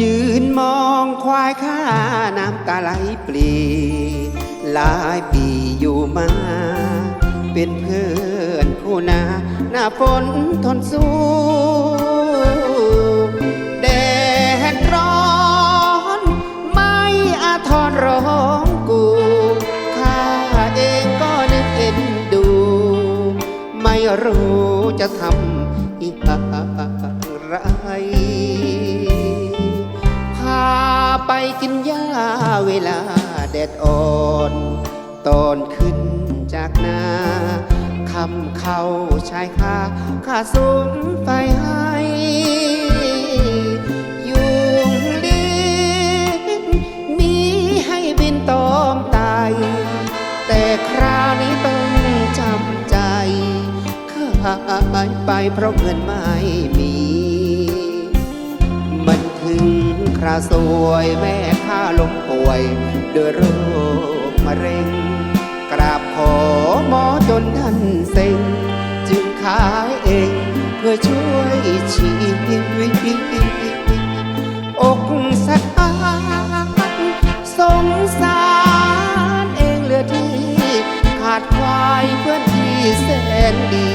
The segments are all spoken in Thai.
ยืนมองควายข้าน้ำตาไหลปลีหลายปีอยู่มา เป็นเพื่อนคู่นาหน้าฝนทนสู้แดดร้อนไม่อาทรร้องกูข้าเองก็นึกเอ็นดู ไม่รู้จะทำ กินหญ้าเวลาแดดอ่อนตอนขึ้นจากนาคำเข้าชายคาข้าสุมไฟให้ยุงลิงมีให้บินตอมตายแต่คราวนี้ต้องจำใจข้ายไปเพราะเงินไม่มีาวสวยแม่ข้าล้มป่วยด้วยโรคมะเร็ง กราบขอหมอจนท่านเซ็ง จึงขายเองเพื่อช่วยชีวิตอกสะท้าสงสารเองเหลือที่ ขาดควายเพื่อนที่แสนดี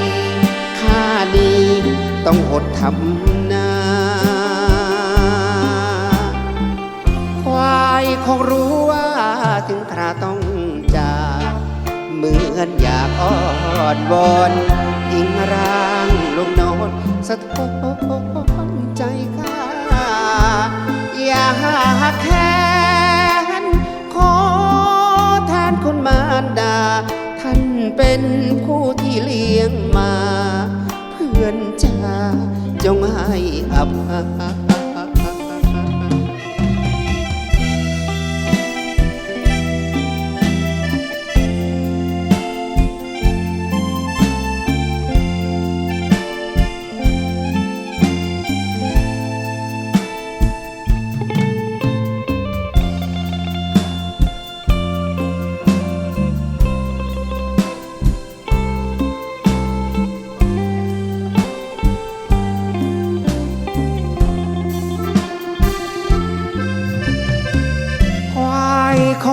ข้านี้ต้องอดทำนา ถึงคราต้องจากเหมือนอยากอ้อนวอนทิ้งร่างลงนอนสะท้อนใจข้าอย่าแค้นขอแทนคุณมารดา ท่านเป็นผู้ที่เลี้ยงมา เพื่อนจ้าจงให้อภัย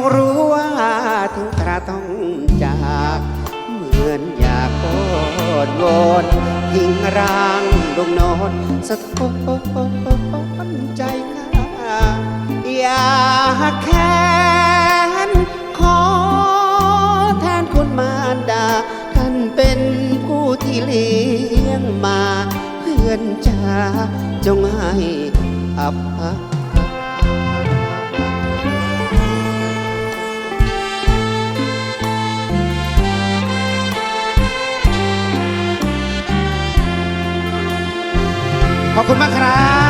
งรู้ว่าถึงคราต้องจาก เหมือนอยากกอดวอนทิ้งร่างลงนอนสะท้อนใจข้าอย่าแค้นขอแทนคุณมารดา ท่านเป็นผู้ที่เลี้ยงมา เพื่อนจ้าจงให้อภัย ขอบคุณมากครับ